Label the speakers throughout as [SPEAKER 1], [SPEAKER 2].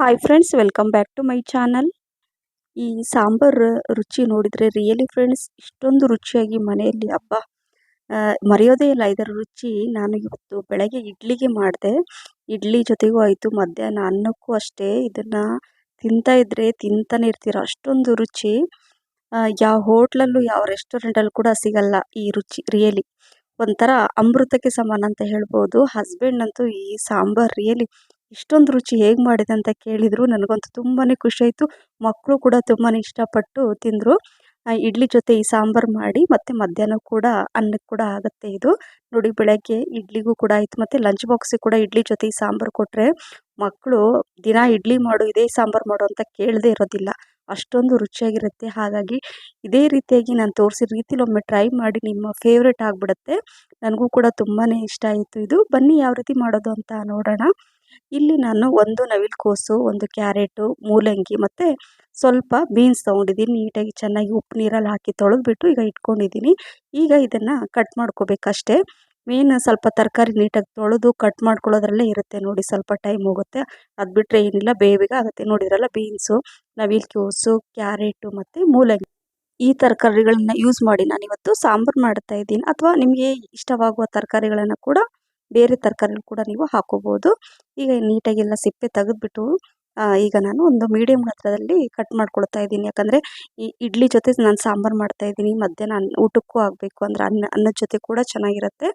[SPEAKER 1] Hi friends welcome back to my channel ಈ ಸಾಂಬಾರು ರುಚಿ ನೋಡಿದರೆ ರಿಯಲಿ ಫ್ರೆಂಡ್ಸ್ ಇಷ್ಟೊಂದು ರುಚಿಯಾಗಿ ಮನೆಯಲ್ಲಿ ಹಬ್ಬ ಮರೆಯೋದೇ ಇಲ್ಲ. ಇದರ ರುಚಿ ನಾನು ಇವತ್ತು ಬೆಳಗ್ಗೆ ಇಡ್ಲಿಗೆ ಮಾಡಿದೆ. ಇಡ್ಲಿ ಜೊತೆಗೂ ಆಯಿತು, ಮಧ್ಯಾಹ್ನ ಅನ್ನಕ್ಕೂ ಅಷ್ಟೇ. ಇದನ್ನು ತಿಂತಾ ಇದ್ದರೆ ತಿಂತಾನೆ ಇರ್ತೀರ. ಅಷ್ಟೊಂದು ರುಚಿ. ಯಾವ ಹೋಟ್ಲಲ್ಲೂ, ಯಾವ ರೆಸ್ಟೋರೆಂಟಲ್ಲೂ ಕೂಡ ಸಿಗಲ್ಲ ಈ ರುಚಿ ರಿಯಲಿ ಒಂಥರ ಅಮೃತಕ್ಕೆ ಸಮಾನ ಅಂತ ಹೇಳ್ಬೋದು. ಹಸ್ಬೆಂಡ್ ಅಂತೂ ಈ ಸಾಂಬಾರು ರಿಯಲಿ ಇಷ್ಟೊಂದು ರುಚಿ ಹೇಗೆ ಮಾಡಿದೆ ಅಂತ ಕೇಳಿದರು. ನನಗಂತೂ ತುಂಬಾ ಖುಷಿಯಾಯಿತು ಮಕ್ಕಳು ಕೂಡ ತುಂಬಾ ಇಷ್ಟಪಟ್ಟು ತಿಂದರು. ಇಡ್ಲಿ ಜೊತೆ ಈ ಸಾಂಬಾರು ಮಾಡಿ ಮತ್ತು ಮಧ್ಯಾಹ್ನ ಕೂಡ ಅನ್ನಕ್ಕೆ ಕೂಡ ಆಗುತ್ತೆ ಇದು. ನೋಡಿ, ಬೆಳಗ್ಗೆ ಇಡ್ಲಿಗೂ ಕೂಡ ಆಯಿತು. ಮತ್ತು ಲಂಚ್ ಬಾಕ್ಸಿಗೆ ಕೂಡ ಇಡ್ಲಿ ಜೊತೆ ಈ ಸಾಂಬಾರು ಕೊಟ್ಟರೆ ಮಕ್ಕಳು ದಿನ ಇಡ್ಲಿ ಮಾಡು, ಇದೇ ಸಾಂಬಾರು ಮಾಡು ಅಂತ ಕೇಳದೇ ಇರೋದಿಲ್ಲ. ಅಷ್ಟೊಂದು ರುಚಿಯಾಗಿರುತ್ತೆ. ಹಾಗಾಗಿ ಇದೇ ರೀತಿಯಾಗಿ ನಾನು ತೋರಿಸಿದ ರೀತಿಲಿ ಒಮ್ಮೆ ಟ್ರೈ ಮಾಡಿ ನಿಮ್ಮ ಫೇವ್ರೇಟ್ ಆಗಿಬಿಡುತ್ತೆ. ನನಗೂ ಕೂಡ ತುಂಬಾ ಇಷ್ಟ ಆಯಿತು ಇದು. ಬನ್ನಿ, ಯಾವ ರೀತಿ ಮಾಡೋದು ಅಂತ ನೋಡೋಣ. ಇಲ್ಲಿ ನಾನು ಒಂದು ನವಿಲುಕೋಸು ಒಂದು ಕ್ಯಾರೆಟು, ಮೂಲಂಗಿ ಮತ್ತು ಸ್ವಲ್ಪ ಬೀನ್ಸ್ ತೊಗೊಂಡಿದ್ದೀನಿ. ನೀಟಾಗಿ ಚೆನ್ನಾಗಿ ಉಪ್ಪು ನೀರಲ್ಲಿ ಹಾಕಿ ತೊಳೆದ್ಬಿಟ್ಟು ಈಗ ಇಟ್ಕೊಂಡಿದ್ದೀನಿ. ಈಗ ಇದನ್ನು ಕಟ್ ಮಾಡ್ಕೋಬೇಕಷ್ಟೇ. ಮೇನ್ ಸ್ವಲ್ಪ ತರಕಾರಿ ನೀಟಾಗಿ ತೊಳೆದು ಕಟ್ ಮಾಡ್ಕೊಳ್ಳೋದ್ರಲ್ಲೇ ಇರುತ್ತೆ ನೋಡಿ ಸ್ವಲ್ಪ ಟೈಮ್ ಹೋಗುತ್ತೆ. ಅದು ಬಿಟ್ಟರೆ ಏನಿಲ್ಲ, ಬೇಗ ಆಗುತ್ತೆ. ನೋಡಿದ್ರಲ್ಲ ಬೀನ್ಸು ನವಿಲುಕೋಸು ಕ್ಯಾರೆಟು ಮತ್ತು ಮೂಲಂಗಿ. ಈ ತರಕಾರಿಗಳನ್ನ ಯೂಸ್ ಮಾಡಿ ನಾನಿವತ್ತು ಸಾಂಬಾರು ಮಾಡ್ತಾ ಇದ್ದೀನಿ. ಅಥವಾ ನಿಮಗೆ ಇಷ್ಟವಾಗುವ ತರಕಾರಿಗಳನ್ನು ಕೂಡ ಬೇರೆ ತರಕಾರಿನ ಕೂಡ ನೀವು ಹಾಕೋಬೋದು. ಈಗ ನೀಟಾಗಿ ಎಲ್ಲ ಸಿಪ್ಪೆ ತೆಗೆದ್ಬಿಟ್ಟು ಈಗ ನಾನು ಒಂದು ಮೀಡಿಯಮ್ ಗಾತ್ರದಲ್ಲಿ ಕಟ್ ಮಾಡ್ಕೊಳ್ತಾ ಇದ್ದೀನಿ. ಯಾಕಂದರೆ ಈ ಇಡ್ಲಿ ಜೊತೆ ನಾನು ಸಾಂಬಾರು ಮಾಡ್ತಾ ಇದ್ದೀನಿ. ಮಧ್ಯಾಹ್ನ ಅನ್ನ, ಊಟಕ್ಕೂ ಆಗಬೇಕು ಅಂದರೆ ಅನ್ನ, ಅನ್ನದ ಜೊತೆ ಕೂಡ ಚೆನ್ನಾಗಿರುತ್ತೆ.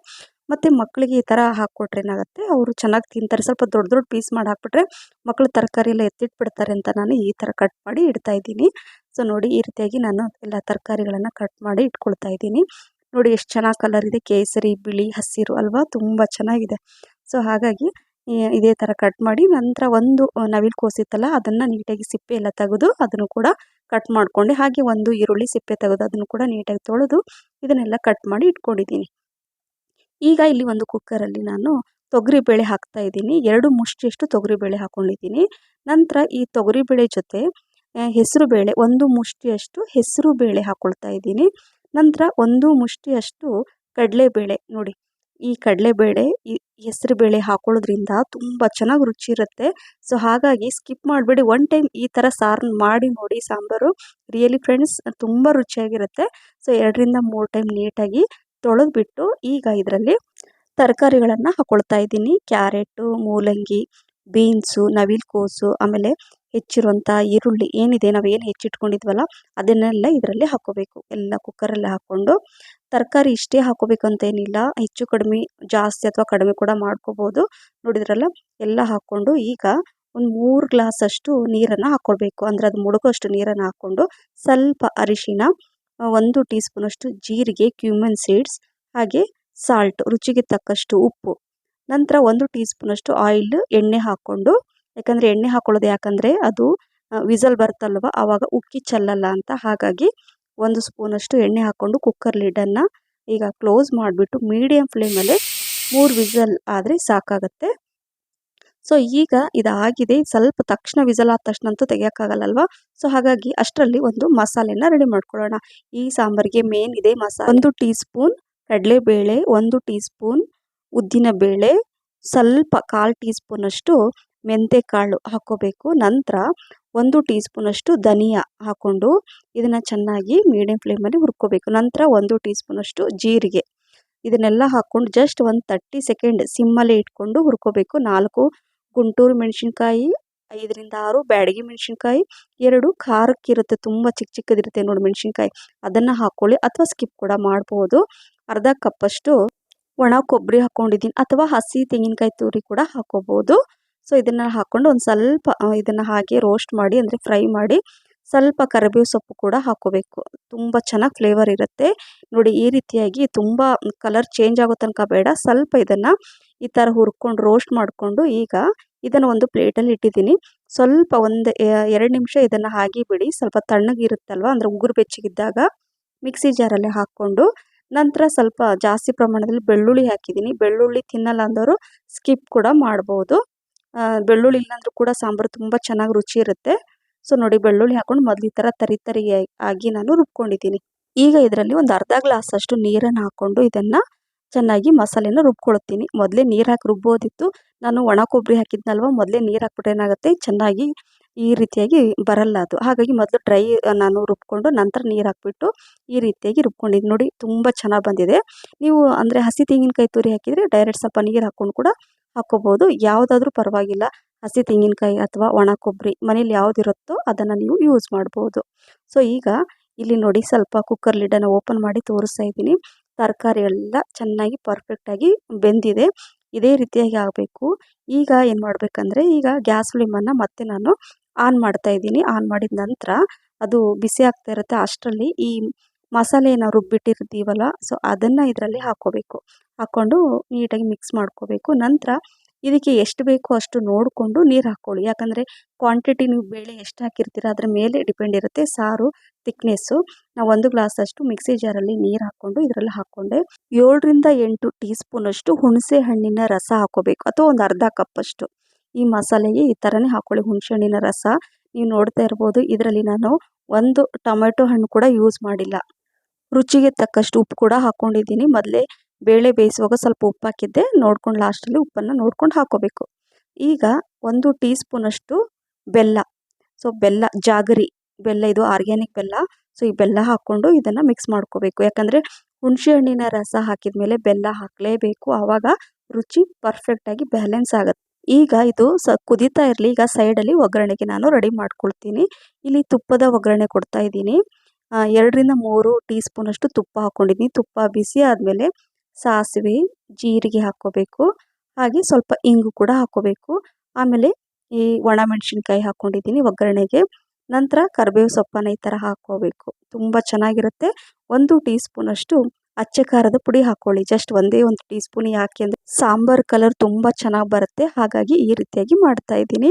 [SPEAKER 1] ಮತ್ತು ಮಕ್ಕಳಿಗೆ ಈ ಥರ ಹಾಕ್ಕೊಟ್ರೆ ಏನಾಗುತ್ತೆ? ಅವರು ಚೆನ್ನಾಗಿ ತಿಂತಾರೆ. ಸ್ವಲ್ಪ ದೊಡ್ಡ ದೊಡ್ಡ ಪೀಸ್ ಮಾಡಿ ಹಾಕ್ಬಿಟ್ರೆ ಮಕ್ಕಳು ತರಕಾರಿ ಎಲ್ಲ ಎತ್ತಿಟ್ಬಿಡ್ತಾರೆ ಅಂತ ನಾನು ಈ ಥರ ಕಟ್ ಮಾಡಿ ಇಡ್ತಾ ಇದ್ದೀನಿ. ಸೊ ನೋಡಿ ಈ ರೀತಿಯಾಗಿ ನಾನು ಎಲ್ಲ ತರಕಾರಿಗಳನ್ನು ಕಟ್ ಮಾಡಿ ಇಟ್ಕೊಳ್ತಾ ಇದ್ದೀನಿ. ನೋಡಿ ಎಷ್ಟು ಚೆನ್ನಾಗಿ ಕಲರ್ ಇದೆ. ಕೇಸರಿ, ಬಿಳಿ, ಹಸಿರು ಅಲ್ವಾ? ತುಂಬ ಚೆನ್ನಾಗಿದೆ. ಸೊ ಹಾಗಾಗಿ ಇದೇ ಥರ ಕಟ್ ಮಾಡಿ ನಂತರ ಒಂದು ನವಿಲು ಕೋಸಿತ್ತಲ್ಲ, ಅದನ್ನು ನೀಟಾಗಿ ಸಿಪ್ಪೆ ಎಲ್ಲ ತೆಗೆದು ಅದನ್ನು ಕೂಡ ಕಟ್ ಮಾಡಿಕೊಂಡೆ. ಹಾಗೆ ಒಂದು ಈರುಳ್ಳಿ ಸಿಪ್ಪೆ ತೆಗೆದು ಅದನ್ನು ಕೂಡ ನೀಟಾಗಿ ತೊಳೆದು ಇದನ್ನೆಲ್ಲ ಕಟ್ ಮಾಡಿ ಇಟ್ಕೊಂಡಿದ್ದೀನಿ. ಈಗ ಇಲ್ಲಿ ಒಂದು ಕುಕ್ಕರಲ್ಲಿ ನಾನು ತೊಗರಿಬೇಳೆ ಹಾಕ್ತಾ ಇದ್ದೀನಿ. ಎರಡು ಮುಷ್ಟಿಯಷ್ಟು ತೊಗರಿಬೇಳೆ ಹಾಕ್ಕೊಂಡಿದ್ದೀನಿ ನಂತರ ಈ ತೊಗರಿಬೇಳೆ ಜೊತೆ ಹೆಸರು ಬೇಳೆ, ಒಂದು ಮುಷ್ಟಿಯಷ್ಟು ಹೆಸರು ಬೇಳೆ ಹಾಕ್ಕೊಳ್ತಾ ಇದ್ದೀನಿ. ನಂತರ ಒಂದು ಮುಷ್ಟಿಯಷ್ಟು ಕಡಲೆಬೇಳೆ ನೋಡಿ. ಈ ಕಡಲೆಬೇಳೆ, ಈ ಹೆಸರು ಬೇಳೆ ಹಾಕೊಳ್ಳೋದ್ರಿಂದ ತುಂಬ ಚೆನ್ನಾಗಿ ರುಚಿ ಇರುತ್ತೆ. ಸೊ ಹಾಗಾಗಿ ಸ್ಕಿಪ್ ಮಾಡಬೇಡಿ. ಒನ್ ಟೈಮ್ ಈ ಥರ ಸಾರನ್ನ ಮಾಡಿ ನೋಡಿ ಸಾಂಬಾರು. ರಿಯಲಿ ಫ್ರೆಂಡ್ಸ್ ತುಂಬ ರುಚಿಯಾಗಿರುತ್ತೆ. ಸೊ ಎರಡರಿಂದ ಮೂರು ಟೈಮ್ ನೀಟಾಗಿ ತೊಳೆದ್ಬಿಟ್ಟು ಈಗ ಇದರಲ್ಲಿ ತರಕಾರಿಗಳನ್ನು ಹಾಕ್ಕೊಳ್ತಾ ಇದ್ದೀನಿ. ಕ್ಯಾರೆಟು ಮೂಲಂಗಿ ಬೀನ್ಸು ನವಿಲುಕೋಸು ಆಮೇಲೆ ಹೆಚ್ಚಿರುವಂಥ ಈರುಳ್ಳಿ ಏನಿದೆ ನಾವು ಏನು ಹೆಚ್ಚಿಟ್ಕೊಂಡಿದ್ವಲ್ಲ, ಅದನ್ನೆಲ್ಲ ಇದರಲ್ಲಿ ಹಾಕೋಬೇಕು. ಎಲ್ಲ ಕುಕ್ಕರಲ್ಲಿ ಹಾಕ್ಕೊಂಡು ತರಕಾರಿ ಇಷ್ಟೇ ಹಾಕೋಬೇಕು ಅಂತ ಏನಿಲ್ಲ ಹೆಚ್ಚು ಕಡಿಮೆ, ಜಾಸ್ತಿ ಅಥವಾ ಕಡಿಮೆ ಕೂಡ ಮಾಡ್ಕೋಬೋದು. ನೋಡಿದ್ರಲ್ಲ, ಎಲ್ಲ ಹಾಕ್ಕೊಂಡು ಈಗ ಒಂದು ಮೂರು ಗ್ಲಾಸಷ್ಟು ನೀರನ್ನು ಹಾಕ್ಕೊಳ್ಬೇಕು ಅಂದರೆ ಅದು ಮುಳುಗೋಷ್ಟು ನೀರನ್ನು ಹಾಕ್ಕೊಂಡು ಸ್ವಲ್ಪ ಅರಿಶಿನ ಒಂದು ಟೀ ಸ್ಪೂನಷ್ಟು ಜೀರಿಗೆ ಕ್ಯೂಮನ್ ಸೀಡ್ಸ್ ಹಾಗೆ ಸಾಲ್ಟ್ ರುಚಿಗೆ ತಕ್ಕಷ್ಟು ಉಪ್ಪು. ನಂತರ ಒಂದು ಟೀ ಸ್ಪೂನಷ್ಟು ಆಯಿಲ್ ಎಣ್ಣೆ ಹಾಕ್ಕೊಂಡು ಯಾಕಂದರೆ ಎಣ್ಣೆ ಹಾಕೊಳ್ಳೋದು ಯಾಕಂದರೆ ಅದು ವಿಸಲ್ ಬರುತ್ತಲ್ವ ಆವಾಗ ಉಕ್ಕಿ ಚೆಲ್ಲಲ್ಲ ಅಂತ. ಹಾಗಾಗಿ ಒಂದು ಸ್ಪೂನಷ್ಟು ಎಣ್ಣೆ ಹಾಕ್ಕೊಂಡು ಕುಕ್ಕರ್ ಲಿಡನ್ನು ಈಗ ಕ್ಲೋಸ್ ಮಾಡಿಬಿಟ್ಟು ಮೀಡಿಯಮ್ ಫ್ಲೇಮಲ್ಲಿ ಮೂರು ವಿಸಲ್ ಆದರೆ ಸಾಕಾಗುತ್ತೆ. ಸೊ ಈಗ ಇದಾಗಿದೆ. ಸ್ವಲ್ಪ ತಕ್ಷಣ ವಿಸಲ್ ಆದ ತಕ್ಷಣ ಅಂತೂ ತೆಗಿಯೋಕ್ಕಾಗಲ್ಲಲ್ವ? ಸೊ ಹಾಗಾಗಿ ಅಷ್ಟರಲ್ಲಿ ಒಂದು ಮಸಾಲೆನ ರೆಡಿ ಮಾಡ್ಕೊಳ್ಳೋಣ. ಈ ಸಾಂಬಾರಿಗೆ ಮೇನ್ ಇದೆ ಮಸಾಲೆ. ಒಂದು ಟೀ ಸ್ಪೂನ್ ಕಡಲೆಬೇಳೆ, ಒಂದು ಟೀ ಸ್ಪೂನ್ ಉದ್ದಿನಬೇಳೆ, ಸ್ವಲ್ಪ ಕಾಲು ಟೀ ಸ್ಪೂನಷ್ಟು ಮೆಂತೆಕಾಳು ಹಾಕ್ಕೋಬೇಕು ನಂತರ ಒಂದು ಟೀ ಸ್ಪೂನಷ್ಟು ಧನಿಯಾ ಹಾಕ್ಕೊಂಡು ಇದನ್ನು ಚೆನ್ನಾಗಿ ಮೀಡಿಯಮ್ ಫ್ಲೇಮಲ್ಲಿ ಹುರ್ಕೋಬೇಕು. ನಂತರ ಒಂದು ಟೀ ಸ್ಪೂನಷ್ಟು ಜೀರಿಗೆ. ಇದನ್ನೆಲ್ಲ ಹಾಕ್ಕೊಂಡು ಜಸ್ಟ್ ಒಂದು ತರ್ಟಿ ಸೆಕೆಂಡ್ ಸಿಮ್ಮಲ್ಲೇ ಇಟ್ಕೊಂಡು ಹುರ್ಕೋಬೇಕು. ನಾಲ್ಕು ಗುಂಟೂರು ಮೆಣಸಿನ್ಕಾಯಿ, ಐದರಿಂದ ಆರು ಬ್ಯಾಡಗಿ ಮೆಣಸಿನ್ಕಾಯಿ, ಎರಡು ಖಾರಕ್ಕಿರುತ್ತೆ ತುಂಬ ಚಿಕ್ಕ ಚಿಕ್ಕದಿರುತ್ತೆ ನೋಡಿ ಮೆಣಸಿನ್ಕಾಯಿ. ಅದನ್ನು ಹಾಕ್ಕೊಳ್ಳಿ ಅಥವಾ ಸ್ಕಿಪ್ ಕೂಡ ಮಾಡ್ಬೋದು. ಅರ್ಧ ಕಪ್ಪಷ್ಟು ಒಣ ಕೊಬ್ಬರಿ ಹಾಕ್ಕೊಂಡಿದ್ದೀನಿ ಅಥವಾ ಹಸಿ ತೆಂಗಿನಕಾಯಿ ತುರಿ ಕೂಡ ಹಾಕೋಬೋದು. ಸೊ ಇದನ್ನು ಹಾಕ್ಕೊಂಡು ಒಂದು ಸ್ವಲ್ಪ ಇದನ್ನು ಹಾಗೆ ರೋಸ್ಟ್ ಮಾಡಿ, ಅಂದರೆ ಫ್ರೈ ಮಾಡಿ ಸ್ವಲ್ಪ ಕರಿಬೇವು ಸೊಪ್ಪು ಕೂಡ ಹಾಕೋಬೇಕು ತುಂಬ ಚೆನ್ನಾಗಿ ಫ್ಲೇವರ್ ಇರುತ್ತೆ. ನೋಡಿ, ಈ ರೀತಿಯಾಗಿ ತುಂಬ ಕಲರ್ ಚೇಂಜ್ ಆಗೋ ತನಕ ಬೇಡ. ಸ್ವಲ್ಪ ಇದನ್ನು ಈ ಥರ ಹುರ್ಕೊಂಡು ರೋಸ್ಟ್ ಮಾಡಿಕೊಂಡು ಈಗ ಇದನ್ನು ಒಂದು ಪ್ಲೇಟಲ್ಲಿ ಇಟ್ಟಿದ್ದೀನಿ. ಸ್ವಲ್ಪ ಒಂದು ಎರಡು ನಿಮಿಷ ಇದನ್ನು ಹಾಗೆ ಬಿಡಿ. ಸ್ವಲ್ಪ ತಣ್ಣಗಿರುತ್ತಲ್ವ? ಅಂದರೆ ಉಗುರು ಬೆಚ್ಚಗಿದ್ದಾಗ ಮಿಕ್ಸಿ ಜಾರಲ್ಲಿ ಹಾಕ್ಕೊಂಡು ನಂತರ ಸ್ವಲ್ಪ ಜಾಸ್ತಿ ಪ್ರಮಾಣದಲ್ಲಿ ಬೆಳ್ಳುಳ್ಳಿ ಹಾಕಿದ್ದೀನಿ. ಬೆಳ್ಳುಳ್ಳಿ ತಿನ್ನಲ್ಲ ಅಂದವರು ಸ್ಕಿಪ್ ಕೂಡ ಮಾಡ್ಬೋದು. ಬೆಳ್ಳುಳ್ಳಿ ಇಲ್ಲಾಂದ್ರೂ ಕೂಡ ಸಾಂಬಾರು ತುಂಬ ಚೆನ್ನಾಗಿ ರುಚಿ ಇರುತ್ತೆ. ಸೊ, ನೋಡಿ, ಬೆಳ್ಳುಳ್ಳಿ ಹಾಕೊಂಡು ಮೊದಲು ಈ ಥರ ತರಿ ತರಿ ಆಗಿ ನಾನು ರುಬ್ಕೊಂಡಿದ್ದೀನಿ. ಈಗ ಇದರಲ್ಲಿ ಒಂದು ಅರ್ಧ ಗ್ಲಾಸಷ್ಟು ನೀರನ್ನು ಹಾಕ್ಕೊಂಡು ಇದನ್ನು ಚೆನ್ನಾಗಿ ಮಸಾಲೆನ ರುಬ್ಕೊಳ್ತೀನಿ. ಮೊದಲೇ ನೀರು ಹಾಕಿ ರುಬ್ಬೋದಿತ್ತು. ನಾನು ಒಣ ಕೊಬ್ಬರಿ ಹಾಕಿದ್ನಲ್ವ, ಮೊದಲೇ ನೀರು ಹಾಕ್ಬಿಟ್ಟು ಏನಾಗುತ್ತೆ? ಚೆನ್ನಾಗಿ ಈ ರೀತಿಯಾಗಿ ಬರಲ್ಲ ಅದು. ಹಾಗಾಗಿ ಮೊದಲು ಡ್ರೈ ನಾನು ರುಬ್ಕೊಂಡು ನಂತರ ನೀರು ಹಾಕ್ಬಿಟ್ಟು ಈ ರೀತಿಯಾಗಿ ರುಬ್ಕೊಂಡಿದ್ದು ನೋಡಿ, ತುಂಬ ಚೆನ್ನಾಗಿ ಬಂದಿದೆ. ನೀವು ಅಂದರೆ ಹಸಿ ತೆಂಗಿನಕಾಯಿ ತುರಿ ಹಾಕಿದರೆ ಡೈರೆಕ್ಟ್ ಸ್ವಲ್ಪ ನೀರು ಹಾಕ್ಕೊಂಡು ಕೂಡ ಹಾಕ್ಕೋಬೋದು ಯಾವುದಾದ್ರೂ ಪರವಾಗಿಲ್ಲ. ಹಸಿ ತೆಂಗಿನಕಾಯಿ ಅಥವಾ ಒಣ ಕೊಬ್ಬರಿ ಮನೇಲಿ ಯಾವುದಿರುತ್ತೋ ಅದನ್ನು ನೀವು ಯೂಸ್ ಮಾಡ್ಬೋದು. ಸೊ ಈಗ ಇಲ್ಲಿ ನೋಡಿ ಸ್ವಲ್ಪ ಕುಕ್ಕರ್ ಲಿಡ್ಡನ್ನು ಓಪನ್ ಮಾಡಿ ತೋರಿಸ್ತಾ ಇದ್ದೀನಿ. ತರಕಾರಿ ಎಲ್ಲ ಚೆನ್ನಾಗಿ ಪರ್ಫೆಕ್ಟಾಗಿ ಬೆಂದಿದೆ. ಇದೇ ರೀತಿಯಾಗಿ ಆಗಬೇಕು. ಈಗ ಏನು ಮಾಡಬೇಕಂದ್ರೆ ಈಗ ಗ್ಯಾಸ್ ಫ್ಲೇಮನ್ನು ಮತ್ತೆ ನಾನು ಆನ್ ಮಾಡ್ತಾ ಇದ್ದೀನಿ. ಆನ್ ಮಾಡಿದ ನಂತರ ಅದು ಬಿಸಿ ಆಗ್ತಾ ಇರುತ್ತೆ ಅಷ್ಟರಲ್ಲಿ ಈ ಮಸಾಲೆ ನಾವು ರುಬ್ಬಿಟ್ಟಿರ್ತೀವಲ್ಲ ಸೊ ಅದನ್ನು ಇದರಲ್ಲಿ ಹಾಕ್ಕೋಬೇಕು. ಹಾಕ್ಕೊಂಡು ನೀಟಾಗಿ ಮಿಕ್ಸ್ ಮಾಡ್ಕೋಬೇಕು. ನಂತರ ಇದಕ್ಕೆ ಎಷ್ಟು ಬೇಕೋ ಅಷ್ಟು ನೋಡಿಕೊಂಡು ನೀರು ಹಾಕ್ಕೊಳ್ಳಿ. ಯಾಕಂದರೆ ಕ್ವಾಂಟಿಟಿ ನೀವು ಬೇಳೆ ಎಷ್ಟು ಹಾಕಿರ್ತೀರ ಅದ್ರ ಮೇಲೆ ಡಿಪೆಂಡ್ ಇರುತ್ತೆ ಸಾರು ತಿಕ್ನೆಸ್ಸು ನಾವು ಒಂದು ಗ್ಲಾಸಷ್ಟು ಮಿಕ್ಸಿ ಜಾರಲ್ಲಿ ನೀರು ಹಾಕ್ಕೊಂಡು ಇದರಲ್ಲಿ ಹಾಕ್ಕೊಂಡೆ. ಏಳರಿಂದ ಎಂಟು ಟೀ ಸ್ಪೂನಷ್ಟು ಹುಣಸೆ ಹಣ್ಣಿನ ರಸ ಹಾಕ್ಕೋಬೇಕು. ಅಥವಾ ಒಂದು ಅರ್ಧ ಕಪ್ಪಷ್ಟು ಈ ಮಸಾಲೆಗೆ ಈ ಥರನೇ ಹಾಕ್ಕೊಳ್ಳಿ ಹುಣಸೆ ಹಣ್ಣಿನ ರಸ. ನೀವು ನೋಡ್ತಾ ಇರ್ಬೋದು, ಇದರಲ್ಲಿ ನಾನು ಒಂದು ಟೊಮೆಟೊ ಹಣ್ಣು ಕೂಡ ಯೂಸ್ ಮಾಡಿಲ್ಲ. ರುಚಿಗೆ ತಕ್ಕಷ್ಟು ಉಪ್ಪು ಕೂಡ ಹಾಕ್ಕೊಂಡಿದ್ದೀನಿ ಮೊದಲೇ ಬೇಳೆ ಬೇಯಿಸುವಾಗ ಸ್ವಲ್ಪ ಉಪ್ಪು ಹಾಕಿದ್ದೆ. ನೋಡ್ಕೊಂಡು ಲಾಸ್ಟಲ್ಲಿ ಉಪ್ಪನ್ನು ನೋಡ್ಕೊಂಡು ಹಾಕೋಬೇಕು. ಈಗ ಒಂದು ಟೀ ಸ್ಪೂನಷ್ಟು ಬೆಲ್ಲ. ಸೊ ಬೆಲ್ಲ, ಜಾಗರಿ. ಬೆಲ್ಲ ಇದು ಆರ್ಗ್ಯಾನಿಕ್ ಬೆಲ್ಲ. ಸೊ ಈ ಬೆಲ್ಲ ಹಾಕ್ಕೊಂಡು ಇದನ್ನು ಮಿಕ್ಸ್ ಮಾಡ್ಕೋಬೇಕು. ಯಾಕಂದರೆ ಹುಣಸೆ ಹಣ್ಣಿನ ರಸ ಹಾಕಿದ ಮೇಲೆ ಬೆಲ್ಲ ಹಾಕಲೇಬೇಕು. ಆವಾಗ ರುಚಿ ಪರ್ಫೆಕ್ಟಾಗಿ ಬ್ಯಾಲೆನ್ಸ್ ಆಗುತ್ತೆ. ಈಗ ಇದು ಸ ಕುದೀತಾ ಇರಲಿ, ಈಗ ಸೈಡಲ್ಲಿ ಒಗ್ಗರಣೆಗೆ ನಾನು ರೆಡಿ ಮಾಡ್ಕೊಳ್ತೀನಿ. ಇಲ್ಲಿ ತುಪ್ಪದ ಒಗ್ಗರಣೆ ಕೊಡ್ತಾ ಇದ್ದೀನಿ. ಎರಡರಿಂದ ಮೂರು ಟೀ ಸ್ಪೂನಷ್ಟು ತುಪ್ಪ ಹಾಕ್ಕೊಂಡಿದ್ದೀನಿ ತುಪ್ಪ ಬಿಸಿ ಆದಮೇಲೆ ಸಾಸಿವೆ, ಜೀರಿಗೆ ಹಾಕ್ಕೋಬೇಕು. ಹಾಗೆ ಸ್ವಲ್ಪ ಇಂಗು ಕೂಡ ಹಾಕ್ಕೋಬೇಕು. ಆಮೇಲೆ ಈ ಒಣಮೆಣ್ಸಿನ್ಕಾಯಿ ಹಾಕ್ಕೊಂಡಿದ್ದೀನಿ ಒಗ್ಗರಣೆಗೆ. ನಂತರ ಕರಿಬೇವು ಸೊಪ್ಪನ್ನು ಈ ಥರ ಹಾಕ್ಕೋಬೇಕು. ತುಂಬ ಚೆನ್ನಾಗಿರುತ್ತೆ. ಒಂದು ಟೀ ಸ್ಪೂನಷ್ಟು ಅಚ್ಚ ಖಾರದ ಪುಡಿ ಹಾಕ್ಕೊಳ್ಳಿ ಜಸ್ಟ್ ಒಂದೇ ಒಂದು ಟೀ ಸ್ಪೂನ್ ಯಾಕೆ ಅಂದರೆ ಸಾಂಬಾರ್ ಕಲರ್ ತುಂಬ ಚೆನ್ನಾಗಿ ಬರುತ್ತೆ. ಹಾಗಾಗಿ ಈ ರೀತಿಯಾಗಿ ಮಾಡ್ತಾ ಇದ್ದೀನಿ.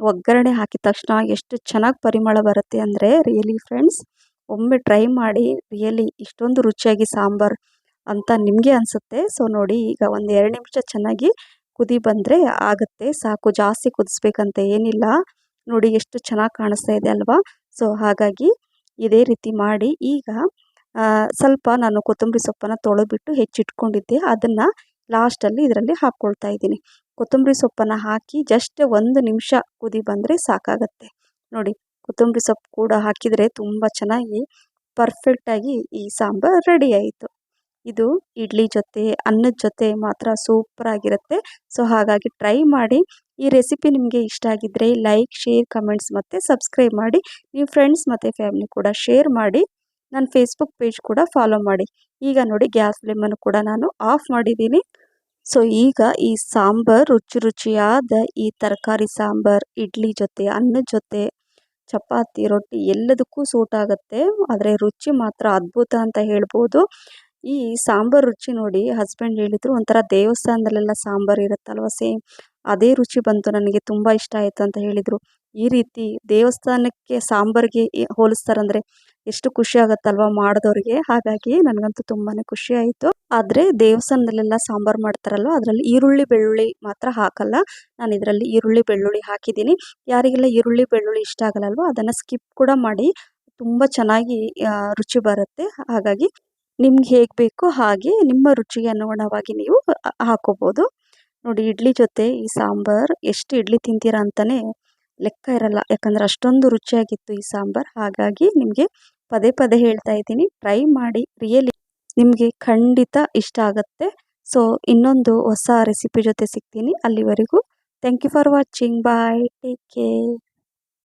[SPEAKER 1] ಒಗ್ಗರಣೆ ಹಾಕಿದ ತಕ್ಷಣ ಎಷ್ಟು ಚೆನ್ನಾಗಿ ಪರಿಮಳ ಬರುತ್ತೆ ಅಂದರೆ ರಿಯಲಿ ಫ್ರೆಂಡ್ಸ್ ಒಮ್ಮೆ ಟ್ರೈ ಮಾಡಿ ರಿಯಲಿ ಇಷ್ಟೊಂದು ರುಚಿಯಾಗಿ ಸಾಂಬಾರು ಅಂತ ನಿಮಗೆ ಅನಿಸುತ್ತೆ. ಸೊ ನೋಡಿ ಈಗ ಒಂದು ಎರಡು ನಿಮಿಷ ಚೆನ್ನಾಗಿ ಕುದಿ ಬಂದರೆ ಆಗುತ್ತೆ. ಸಾಕು, ಜಾಸ್ತಿ ಕುದಿಸ್ಬೇಕಂತ ಏನಿಲ್ಲ. ನೋಡಿ ಎಷ್ಟು ಚೆನ್ನಾಗಿ ಕಾಣಿಸ್ತಾ ಇದೆ ಅಲ್ವಾ? ಸೊ ಹಾಗಾಗಿ ಇದೇ ರೀತಿ ಮಾಡಿ. ಈಗ ಸ್ವಲ್ಪ ನಾನು ಕೊತ್ತಂಬರಿ ಸೊಪ್ಪನ್ನು ತೊಳೆದ್ಬಿಟ್ಟು ಹೆಚ್ಚಿಟ್ಕೊಂಡಿದ್ದೆ. ಅದನ್ನು ಲಾಸ್ಟಲ್ಲಿ ಇದರಲ್ಲಿ ಹಾಕ್ಕೊಳ್ತಾ ಇದ್ದೀನಿ. ಕೊತ್ತಂಬರಿ ಸೊಪ್ಪನ್ನು ಹಾಕಿ ಜಸ್ಟ್ ಒಂದು ನಿಮಿಷ ಕುದಿ ಬಂದರೆ ಸಾಕಾಗತ್ತೆ. ನೋಡಿ, ಕೊತ್ತಂಬರಿ ಸೊಪ್ಪು ಕೂಡ ಹಾಕಿದರೆ ತುಂಬ ಚೆನ್ನಾಗಿ ಪರ್ಫೆಕ್ಟಾಗಿ ಈ ಸಾಂಬಾರು ರೆಡಿ ಆಯಿತು. ಇದು ಇಡ್ಲಿ ಜೊತೆ, ಅನ್ನದ ಜೊತೆ ಮಾತ್ರ ಸೂಪರ್ ಆಗಿರುತ್ತೆ. ಸೊ ಹಾಗಾಗಿ ಟ್ರೈ ಮಾಡಿ. ಈ ರೆಸಿಪಿ ನಿಮಗೆ ಇಷ್ಟ ಆಗಿದ್ದರೆ ಲೈಕ್ ಶೇರ್ ಕಮೆಂಟ್ಸ್ ಮತ್ತು ಸಬ್ಸ್ಕ್ರೈಬ್ ಮಾಡಿ. ನೀವು ಫ್ರೆಂಡ್ಸ್ ಮತ್ತು ಫ್ಯಾಮಿಲಿ ಕೂಡ ಶೇರ್ ಮಾಡಿ. ನನ್ನ ಫೇಸ್ಬುಕ್ ಪೇಜ್ ಕೂಡ ಫಾಲೋ ಮಾಡಿ. ಈಗ ನೋಡಿ ಗ್ಯಾಸ್ ಫ್ಲೇಮನ್ನು ಕೂಡ ನಾನು ಆಫ್ ಮಾಡಿದ್ದೀನಿ. ಸೊ ಈಗ ಈ ಸಾಂಬಾರ್ ರುಚಿ ರುಚಿಯಾದ ಈ ತರಕಾರಿ ಸಾಂಬಾರ್, ಇಡ್ಲಿ ಜೊತೆ ಅನ್ನದ ಜೊತೆ, ಚಪಾತಿ, ರೊಟ್ಟಿ ಎಲ್ಲದಕ್ಕೂ ಸೂಟ್ ಆಗುತ್ತೆ. ಆದರೆ ರುಚಿ ಮಾತ್ರ ಅದ್ಭುತ ಅಂತ ಹೇಳ್ಬೋದು. ಈ ಸಾಂಬಾರ್ ರುಚಿ ನೋಡಿ ಹಸ್ಬೆಂಡ್ ಹೇಳಿದರು ಒಂಥರ ದೇವಸ್ಥಾನದಲ್ಲೆಲ್ಲ ಸಾಂಬಾರ್ ಇರುತ್ತಲ್ವ ಸೇಮ್ ಅದೇ ರುಚಿ ಬಂತು, ನನಗೆ ತುಂಬ ಇಷ್ಟ ಆಯಿತು ಅಂತ ಹೇಳಿದರು. ಈ ರೀತಿ ದೇವಸ್ಥಾನಕ್ಕೆ ಸಾಂಬಾರಿಗೆ ಹೋಲಿಸ್ತಾರಂದರೆ ಎಷ್ಟು ಖುಷಿ ಆಗುತ್ತಲ್ವ ಮಾಡಿದವ್ರಿಗೆ? ಹಾಗಾಗಿ ನನಗಂತೂ ತುಂಬಾ ಖುಷಿ ಆಯಿತು. ಆದರೆ ದೇವಸ್ಥಾನದಲ್ಲೆಲ್ಲ ಸಾಂಬಾರು ಮಾಡ್ತಾರಲ್ವ, ಅದರಲ್ಲಿ ಈರುಳ್ಳಿ, ಬೆಳ್ಳುಳ್ಳಿ ಮಾತ್ರ ಹಾಕಲ್ಲ. ನಾನು ಇದರಲ್ಲಿ ಈರುಳ್ಳಿ, ಬೆಳ್ಳುಳ್ಳಿ ಹಾಕಿದ್ದೀನಿ. ಯಾರಿಗೆಲ್ಲ ಈರುಳ್ಳಿ, ಬೆಳ್ಳುಳ್ಳಿ ಇಷ್ಟ ಆಗಲ್ಲಲ್ವ, ಅದನ್ನು ಸ್ಕಿಪ್ ಕೂಡ ಮಾಡಿ ತುಂಬ ಚೆನ್ನಾಗಿ ರುಚಿ ಬರುತ್ತೆ. ಹಾಗಾಗಿ ನಿಮ್ಗೆ ಹೇಗೆ ಬೇಕೋ ಹಾಗೆ ನಿಮ್ಮ ರುಚಿಗೆ ಅನುಗುಣವಾಗಿ ನೀವು ಹಾಕೋಬೋದು. ನೋಡಿ ಇಡ್ಲಿ ಜೊತೆ ಈ ಸಾಂಬಾರು ಎಷ್ಟು ಇಡ್ಲಿ ತಿಂತೀರಾ ಅಂತಲೇ ಲೆಕ್ಕ ಇರಲ್ಲ. ಯಾಕಂದರೆ ಅಷ್ಟೊಂದು ರುಚಿಯಾಗಿತ್ತು ಈ ಸಾಂಬಾರು. ಹಾಗಾಗಿ ನಿಮಗೆ ಪದೇ ಪದೇ ಹೇಳ್ತಾ ಇದ್ದೀನಿ. ಟ್ರೈ ಮಾಡಿ ರಿಯಲಿ ನಿಮಗೆ ಖಂಡಿತ ಇಷ್ಟ ಆಗುತ್ತೆ. ಸೊ ಇನ್ನೊಂದು ಹೊಸ ರೆಸಿಪಿ ಜೊತೆ ಸಿಗ್ತೀನಿ ಅಲ್ಲಿವರೆಗೂ. Thank you for watching bye take care